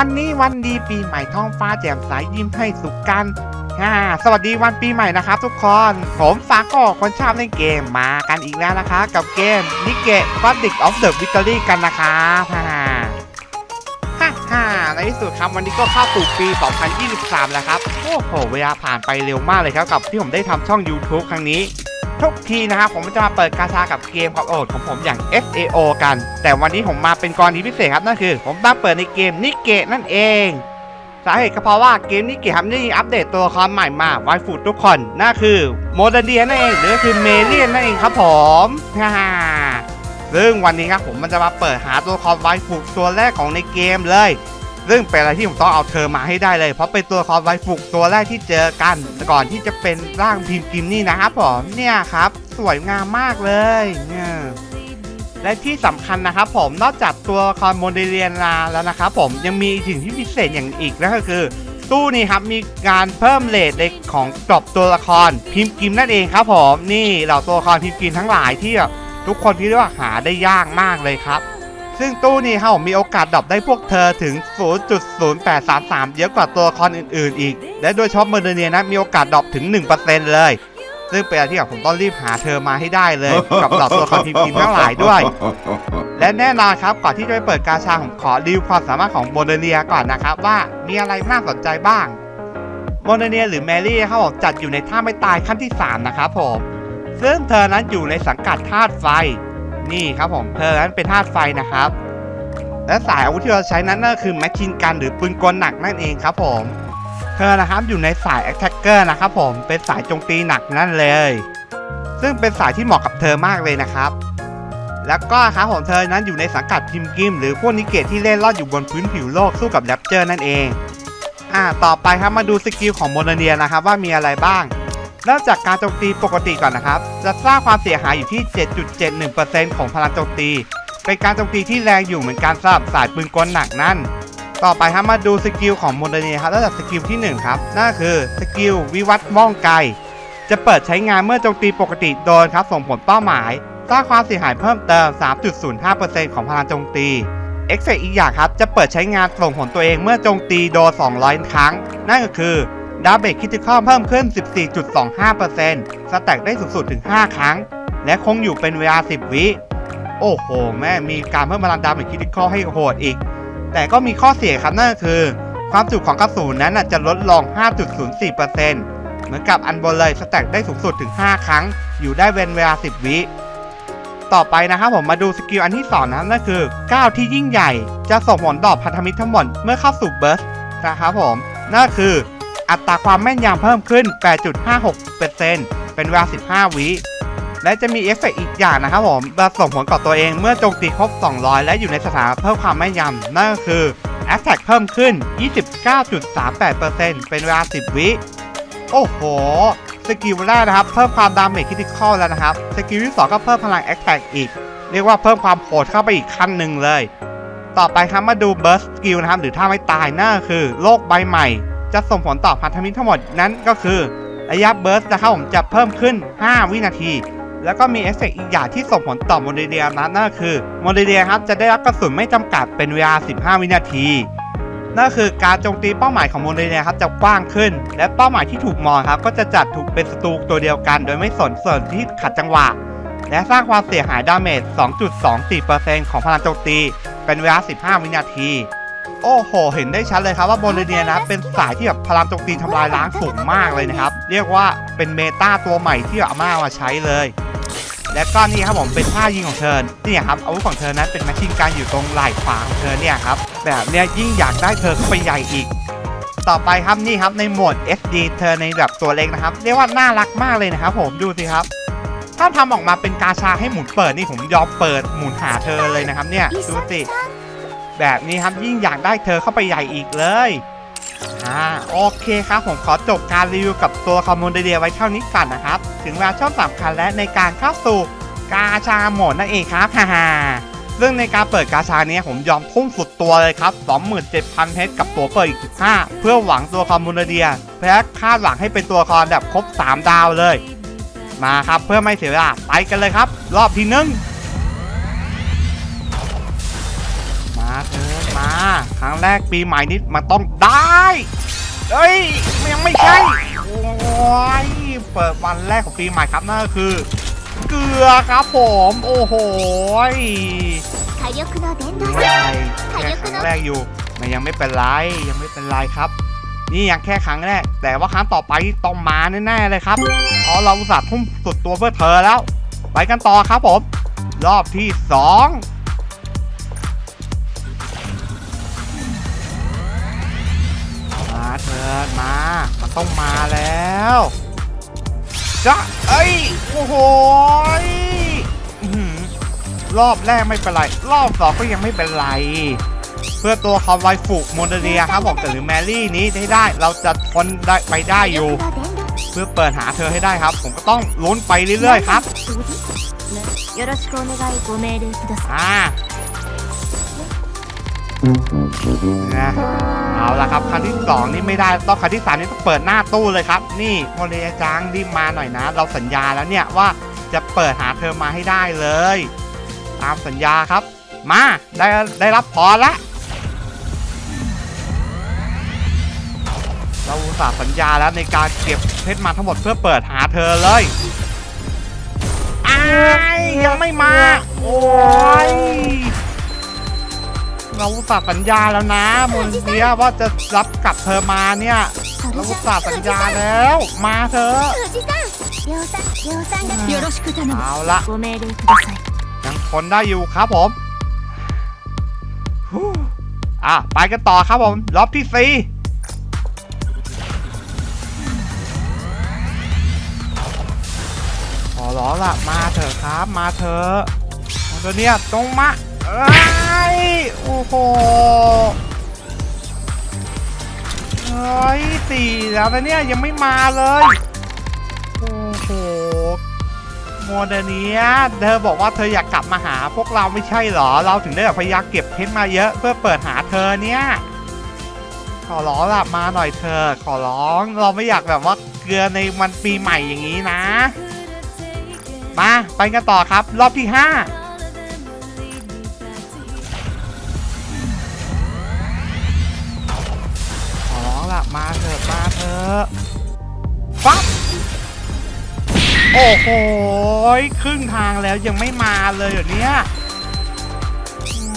วันนี้วันดีปีใหม่ท้องฟ้าแจ่มใสยิ้มให้สุขกันฮ่าสวัสดีวันปีใหม่นะครับทุกคน ผมฟาก้คนชอบเล่นเกมมากันอีกแล้วนะคะ กับเกมนิเกะ Gothic of the Victory กันนะครับฮ่าฮ่าฮ่าในที่สุดครับวันนี้ก็เข้าสู่ปี 2023 แล้วครับ โอ้โห เวลาผ่านไปเร็วมากเลยครับกับที่ผมได้ทำช่อง YouTube ครั้งนี้ ทุกทีนะครับผมจะมาเปิดกาชากับเกมกับโอดของผมอย่าง FAO กัน แต่วันนี้ผมมาเป็นกรณีพิเศษครับนั่นคือ ผมมาเปิดในเกมนิเกะนั่นเองสาเหตุก็เพราะว่าเกมนิเกะครับได้อัปเดตตัวละครใหม่มาไวฟูดทุกคนนั่นคือโมเดเดียนั่นเองหรือคือเมเลียนนั่นเองครับผมฮ่าซึ่งวันนี้ครับผมมันจะมาเปิดหาตัวละครไวฟูดตัวแรกของในเกมเลย ซึ่งเป็นอะไรที่ผมต้องเอาเธอมาให้ได้เลย เพราะเป็นตัวละครไวฟุกตัวแรกที่เจอกันก่อนที่จะเป็นร่างพิมพ์กิมนี่นะครับผมเนี่ยครับ สวยงามมากเลยเนี่ยและที่สำคัญนะครับผมนอกจากตัวละครโมเดเลียนลาแล้วนะครับผมยังมีสิ่งที่พิเศษอย่างอีกนั่นก็คือ ตู้นี้ครับมีการเพิ่มเลทในของกรอบตัวละครพิมพ์กิมนั่นเองครับผมนี่เหล่าตัวละครพิมพ์กิมทั้งหลายที่แบบทุกคนที่เรียกว่าหาได้ยากมากเลยครับ ซึ่งตู้นี้ครับผมมีโอกาสดรอปได้พวกเธอถึง 0.0833 เยอะกว่าตัวละครอื่นๆ อีก และโดยเฉพาะเมอร์เดเนียนะมีโอกาสดรอปถึง 1%เลย ซึ่งเป็นอะไรที่แบบผมต้องรีบหาเธอมาให้ได้เลย กับเหล่าตัวละครทีมๆทั้งหลายด้วย และแน่นอนครับก่อนที่จะไปเปิดกาชาผมขอรีวิวความสามารถของโมเดเนียก่อนนะครับว่ามีอะไรน่าสนใจบ้างโมเดเนียหรือแมรี่ครับผมจัดอยู่ในท่าไม่ตายขั้นที่ 3 นะครับผมซึ่งเธอนั้นอยู่ในสังกัดธาตุไฟ นี่ครับผมเธอนั้นเป็นธาตุไฟนะครับ และสายอาวุธที่เราใช้นั้นก็คือแมชชีนกันหรือปืนกลหนักนั่นเองครับผมเธอนะครับอยู่ในสาย Attacker นะครับผมเป็นสายโจมตีหนักนั่นเลย ซึ่งเป็นสายที่เหมาะกับเธอมากเลยนะครับแล้วก็ครับผมเธอนั้นอยู่ในสังกัดพิมกิม หรือพวกนิเกตที่เล่นรอดอยู่บนพื้นผิวโลกสู้กับแรปเจอร์นั่นเอง อ่า ต่อไปครับมาดูสกิลของโมนาเนียนะครับว่ามีอะไรบ้าง เริ่มจากการโจมตีปกติก่อนนะครับ จะสร้างความเสียหายอยู่ที่ 7.71%ของพลังโจมตี เป็นการโจมตีที่แรงอยู่เหมือนกันสำหรับสายปืนกลหนักนั่น ต่อไปครับมาดูสกิลของโมเดเนียครับเริ่มจากสกิลที่ 1 ครับนั่นคือสกิลวิวัฒน์ม่องไกล จะเปิดใช้งานเมื่อโจมตีปกติโดนครับส่งผลเป้าหมาย สร้างความเสียหายเพิ่มเติม 3.05%ของพลังโจมตีเอ็กเซอีกอย่างครับจะเปิดใช้งานส่งผลตัวเองเมื่อโจมตีโดน200 ครั้ง นั่นก็คือ ดาเบจคิติคอลเพิ่มขึ้น 14.25%สแต็กได้สูงสุดถึง 5 ครั้ง และคงอยู่เป็นเวลา 10 วิ โอ้โห แม่มีการเพิ่มพลังดาเมจคิติคอลให้โหดอีก แต่ก็มีข้อเสียครับนั่นก็คือ ความจุของกระสุนนั้นจะลดลง 5.04%เหมือนกับอันบนเลยสแต็กได้สูงสุดถึง 5 ครั้ง อยู่ได้เป็นเวลา 10 วิต่อไปนะครับผมมาดูสกิลอันที่2นะครับนั่นคือก้าวที่ยิ่งใหญ่ จะส่งผลต่อพันธมิตรทั้งหมดเมื่อเข้าสู่เบิร์สนะครับผมนั่นคือ อัตราความแม่นยำเพิ่มขึ้น 8.56%เป็นเวลา 15 วิและจะมีเอฟเฟกต์อีกอย่างนะครับผมมาส่งผลกับตัวเองเมื่อโจมตีครบ 200 และอยู่ในสถานะเพิ่มความแม่นยำนั่นก็คือ a t t a c k เพิ่มขึ้น 29.38%เป็นเวลา 10 วิ โอ้โห สกิลแรกนะครับ เพิ่มความดาเมจคริติคอลแล้วนะครับ สกิลที่ 2 ก็เพิ่มพลัง a t t a c k อีก เรียกว่าเพิ่มความโหดเข้าไปอีกขั้นหนึ่งเลย ต่อไปครับมาดู Burst Skill นะครับ หรือถ้าไม่ตายนั่นก็คือโลกใบใหม่ จะส่งผลต่อพันธมิตรทั้งหมดนั้นก็คือระยะ Burst นะครับผมจะเพิ่มขึ้น 5 วินาที แล้วก็มีเอฟเฟกอีกอย่างที่ส่งผลต่อโมเดเลียนะนั่นก็คือโมเดเลียครับจะได้รับกระสุนไม่จำกัดเป็นเวลา 15 วินาทีนั่นคือการโจมตีเป้าหมายของโมเดเลียครับจะกว้างขึ้น และเป้าหมายที่ถูกมองครับก็จะจัดถูกเป็นศัตรูตัวเดียวกัน โดยไม่สนส่วนที่ขัดจังหวะ และสร้างความเสียหายดาเมจ 2.24%ของพลังโจมตี เป็นเวลา 15 วินาที โอ้โห เห็นได้ชัดเลยครับว่าโมเดเนียนะเป็นสายที่แบบพลังโจมตีทำลายล้างสูงมากเลยนะครับ เรียกว่าเป็นเมตาตัวใหม่ที่เอามามาใช้เลย และก็นี่ครับผมเป็นท่ายิงของเธอเนี่ยครับอาวุธของเธอนั้นเป็นแมชชีนการอยู่ตรงไหล่ขวาของเธอเนี่ยครับแบบเนี้ยยิ่งอยากได้เธอเข้าไปใหญ่อีก ต่อไปครับนี่ครับในโหมด SD เธอในแบบตัวเล็กนะครับ เรียกว่าน่ารักมากเลยนะครับ ผมดูสิครับถ้าทำออกมาเป็นกาชาให้หมุนเปิดนี่ผมยอมเปิดหมุนหาเธอเลยนะครับเนี่ยดูสิ แบบนี้ครับยิ่งอยากได้เธอเข้าไปใหญ่อีกเลยอ่าโอเคครับผมขอจบการรีวิวกับตัวคอมมอนเดียไว้เท่านี้ก่อนนะครับ ถึงเวลาช่วงสำคัญและในการเข้าสู่กาชาโหมดนั่นเองครับฮ่าฮ่าซึ่งในการเปิดกาชาเนี้ยผมยอมทุ่มสุดตัวเลยครับ 27,000 เพชรกับตัวเปิดอีก 15 เพื่อหวังตัวคอมมอนเดียเพื่อคาดหวังให้เป็นตัวละครแบบครบ 3 ดาวเลย มาครับเพื่อไม่เสียเวลาไปกันเลยครับ รอบที่หนึ่ง เกิมา ครั้งแรกปีใหม่นี้มันต้องได้ เฮ้ยยังไม่ใช่ โอ้ย เปิดวันแรกของปีใหม่ครับนั่นก็คือ เกลือครับผม โอ้โหใช่แค่ครั้งแรกอยู่มันยังไม่เป็นไรยังไม่เป็นไรครับนี่ยังแค่ครั้งแรกแต่ว่าครั้งต่อไปต้องมาแน่ๆเลยครับเพราะเราอุตส่าห์ทุ่มสุดตัวเพื่อเธอแล้ว ไปกันต่อครับผม รอบที่สอง ต้องมาแล้วจะเอ้ย โอ้โหรอบแรกไม่เป็นไร รอบสองก็ยังไม่เป็นไร เพื่อตัวคอร์ไวฟูกโมเดเลียครับผมหรือแมรี่นี้ได้ได้ เราจะทนได้ไปได้อยู่ เพื่อเปิดหาเธอให้ได้ครับ ผมก็ต้องลุ้นไปเรื่อยๆครับอ่า นะเอาละครับครั้งที่สองนี่ไม่ได้ต้องครั้งที่สามนี่ต้องเปิดหน้าตู้เลยครับ นี่โมเดลจังรีบมาหน่อยนะ เราสัญญาแล้วเนี่ยว่าจะเปิดหาเธอมาให้ได้เลย ตามสัญญาครับ มาได้ได้รับพรล้วเราสาสัญญาแล้วในการเก็บเพชรมาทั้งหมดเพื่อเปิดหาเธอเลยอ้ายยังไม่มา โอ้ย เราอุตสาสัญญาแล้วนะมนเซียว่าจะรับกลับเธอมาเนี่ยเราอุตสาสัญญาแล้ว มาเถอะเอาละยังทนได้อยู่ครับผมอะไปกันต่อครับผมรอบที่สี่ขอร้องละมาเถอะครับ มาเถอะตัวเนี้ยตรงมา โอ้โหเฮ้ยสี่แล้วนะเนี่ยยังไม่มาเลย โอ้โหโมเดเนียเธอบอกว่าเธออยากกลับมาหาพวกเราไม่ใช่เหรอ เราถึงได้แบบพยายามเก็บเพชรมาเยอะเพื่อเปิดหาเธอเนี่ย ขอร้องละมาหน่อยเธอ ขอร้องเราไม่อยากแบบว่าเกลือในวันปีใหม่อย่างนี้นะ มาไปกันต่อครับ รอบที่ห้า อะปั๊บโอ้โหครึ่งทางแล้วยังไม่มาเลยเหรอเนี่ย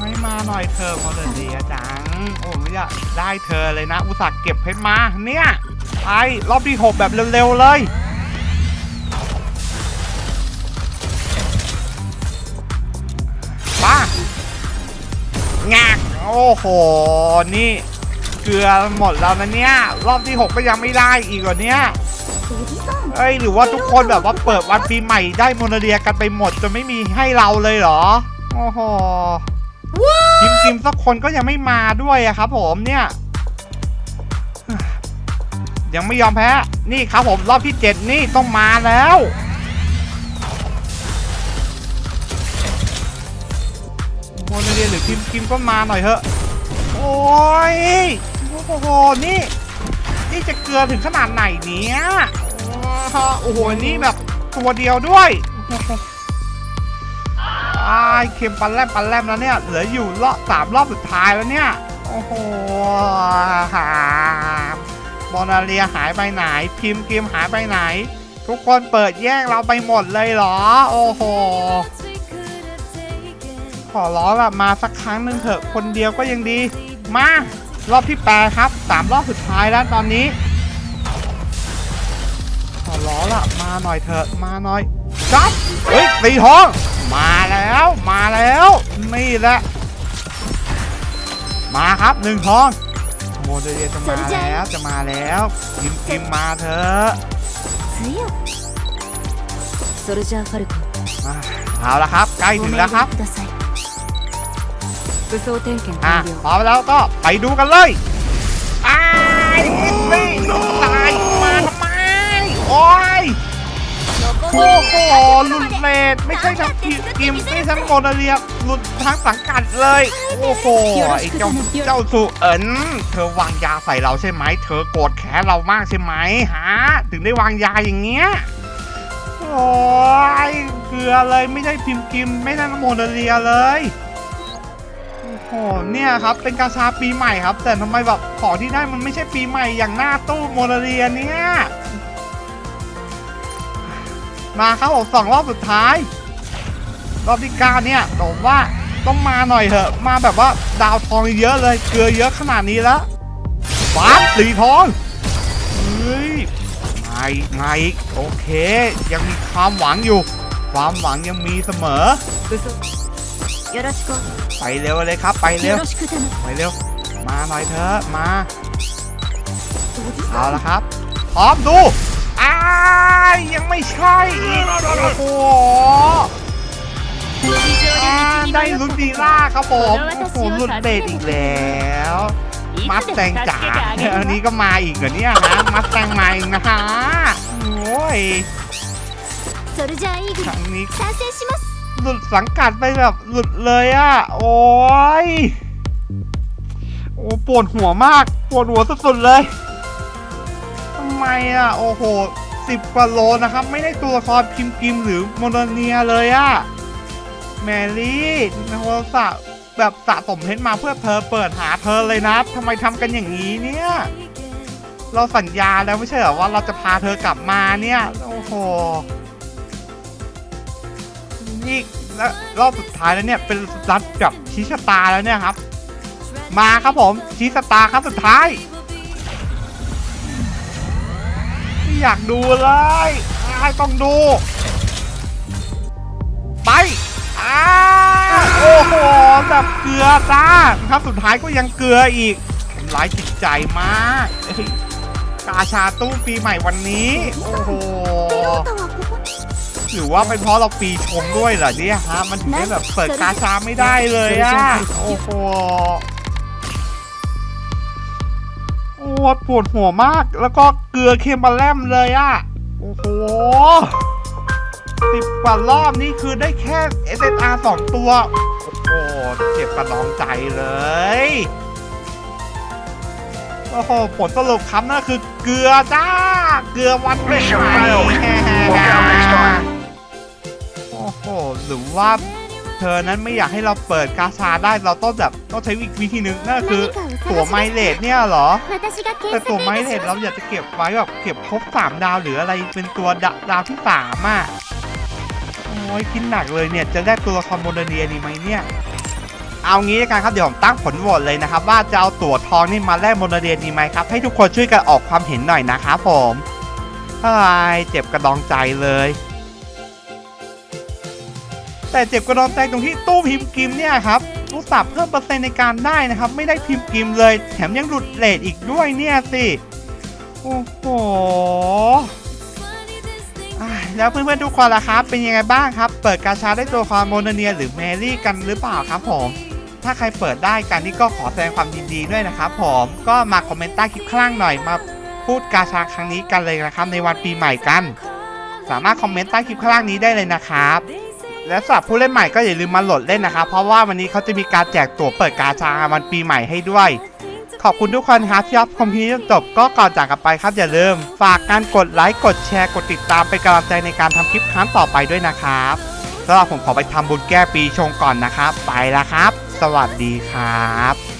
ไม่มาหน่อยเธอพอเลยดีอะจังโอ้ไม่อยากได้เธอเลยนะ อุตส่าห์เก็บเพชรมาเนี่ยไปรอบที่หกแบบเร็วๆเลยป้างากโอ้โห นี่ เกลือหมดแล้วนะเนี่ย รอบที่6ก็ยังไม่ได้อีกเหรอเนี่ยเอ้ยหรือว่าทุกคนแบบว่าเปิดวันปีใหม่ได้โมโนเรียกันไปหมดจนไม่มีให้เราเลยเหรอ โอ้โหทิมทิมสักคนก็ยังไม่มาด้วยอะครับ ผมเนี่ย ยังไม่ยอมแพ้ นี่ครับผมรอบที่เจ็ดนี่ต้องมาแล้วโมโนเรียหรือทิมทิมก็มาหน่อยเถอะ โอ้ย อ้โห นี่ นี่จะเกลือถึงขนาดไหนเนี้ยโอ้โห นี่แบบตัวเดียวด้วยไอ้เค็มปันแลมปันแลมแล้วเนี่ย เหลืออยู่รอบสามรอบสุดท้ายแล้วเนี่ย โอ้โหหามบอนาเรียหายไปไหน พิมพ์เกมหายไปไหน ทุกคนเปิดแย่งเราไปหมดเลยเหรอ โอ้โห ขอร้องละมาสักครั้งหนึ่งเถอะคนเดียวก็ยังดี มา รอบที่แปดครับสามรอบสุดท้ายแล้วตอนนี้ขอล้อละมาหน่อยเถอะมาหน่อยจับเฮ้ยตีท้อง มาแล้วมาแล้วนี่แหละมาครับหนึ่งท้องโมเดลจะมาแล้วจะมาแล้วยิ้มยิ้มมาเถอะเอาละครับใกล้ถึงแล้วครับ 武装点検 อ่ะ 完了 พร้อมแล้วก็ไปดูกันเลยอ้ายนี่ตายมาทำไม โอ้ย โอ้โหหลุดเลดไม่ใช่ทั้งกิกิมไม่ใช่ทั้งโมนาเรียหลุดทั้งสังกัดเลย โอ้โห ไอ้เจ้าเจ้าสุเอิญเธอวางยาใส่เราใช่ไหม เธอโกรธแค้นเรามากใช่ไหมฮะ ถึงได้วางยาอย่างเงี้ย โอ้ยเกลือเลยไม่ใช่พิมพ์กิมไม่ใช่โมนาเรียเลย โ โอ้เนี่ยครับเป็นกาชาปีใหม่ครับ แต่ทำไมแบบของที่ได้มันไม่ใช่ปีใหม่อย่างหน้าตู้โมเดเรียเนี่ยมาครับผมสองรอบสุดท้าย รอบที่เก้าเนี่ยผมว่าต้องมาหน่อยเถอะ มาแบบว่าดาวทองเยอะเลยเกลือเยอะขนาดนี้แล้วฟ้าสีทองเฮ้ยไม่ไม่โอเค ยังมีความหวังอยู่ ความหวังยังมีเสมอ ไปเร็วเลยครับ ไปเร็ว ไปเร็ว มาหน่อยเถอะ มา เอาละครับ พร้อมดู อ้ายังไม่ใช่โอ้โหได้ลุ้นดีล่าครับผมโอ้ลุ้นเบดอีกแล้วมัดแตงจ๋าอันนี้ก็มาอีกเหรอเนี่ยฮะมัดแตงมาอีกนะฮะโอ้ยครั้งนี้ หลุดสังกัดไปแบบหลุดเลยอะโอ้ยโอ้ปวดหัวมากปวดหัวสุดๆเลยทำไมอะโอ้โหสิบกว่าโลนะครับ ไม่ได้ตัวละครพิมพ์กิมหรือโมโนเนียเลยอะแมรี่โทรศัพท์แบบสะสมเพชรมาเพื่อเธอเปิดหาเธอเลยนะทำไมทำกันอย่างนี้เนี่ย เราสัญญาแล้วไม่ใช่เหรอว่าเราจะพาเธอกลับมาเนี่ย โอ้โห นี่และรอบสุดท้ายแล้วเนี่ยเป็นรัดกับชิสตาแล้วเนี่ยครับ มาครับผมชิสตาครับสุดท้ายอยากดูเลยไม่ต้องดู ไปอ้าโอ้โหแบบเกลือจ้าครับสุดท้ายก็ยังเกลืออีกทำร้ายจิตใจมากกาชาตู้ปีใหม่วันนี้ โอ้โห หรือว่าเป็นเพราะเราปีชงด้วยเหรอเนี่ยฮะ มันถึงได้แบบเปิดกาชาไม่ได้เลยอะโอ้โหโอ้ปวดหัวมาก แล้วก็เกลือเค็มมาแลมเลยอะโอ้โหสิบกว่ารอบนี่คือได้แค่ SSR สองตัว โอ้โห เจ็บกระดองใจเลย โอ้โห ผลสรุปครับนั่นคือเกลือจ้า เกลือวันไม่ Mission ไหรือว่าเธอนั้นไม่อยากให้เราเปิดกาชาได้เราต้องแบบต้องใช้วิธีนึงนั่นคือตัวไมเลดเนี่ยหรอ แต่ตัวไมเลดเราอยากจะเก็บไว้แบบเก็บครบสามดาวหรืออะไรเป็นตัวดาวที่สามอะโอ้ยกินหนักเลยเนี่ยจะได้ตัวลอคโมเดเนียนีไหมเนี่ยเอางี้กันครับเดี๋ยวผมตั้งผลโหวตเลยนะครับ ว่าจะเอาตั๋วทองนี่มาแลกโมเดเนียนีไหมครับให้ทุกคนช่วยกันออกความเห็นหน่อยนะครับผมเฮ้ยเจ็บกระดองใจเลย แต่เจ็บกระดองใจตรงที่ตู้พิมพ์กิมเนี่ยครับรู้สับเพิ่มเปอร์เซ็นต์ในการได้นะครับ ไม่ได้พิมพ์กิมเลย แถมยังหลุดเลทอีกด้วยเนี่ยสิโอ้โหอะแล้วเพื่อนๆทุกคนล่ะครับ เป็นยังไงบ้างครับ เปิดกาชาได้ตัวละครโมโนเนีย หรือแมรี่กันหรือเปล่าครับผมถ้าใครเปิดได้กันนี่ก็ขอแสดงความยินดีด้วยนะครับผมก็มาคอมเมนต์ใต้คลิปข้างล่างหน่อยมาพูดกาชาครั้งนี้กันเลยนะครับ ในวันปีใหม่กัน สามารถคอมเมนต์ใต้คลิปข้างล่างนี้ได้เลยนะครับ และสำหรับผู้เล่นใหม่ก็อย่าลืมมาโหลดเล่นนะครับเพราะว่าวันนี้เขาจะมีการแจกตั๋วเปิดกาชาวันปีใหม่ให้ด้วย ขอบคุณทุกคนครับที่รับชมพิวจนจบก็ก่อนจากกันไปครับอย่าลืม ฝากการกดไลค์กดแชร์กดติดตามเป็นกำลังใจในการทำคลิปครั้งต่อไปด้วยนะครับสำหรับผมขอไปทำบุญแก้ปีชงก่อนนะครับ ไปแล้วครับ สวัสดีครับ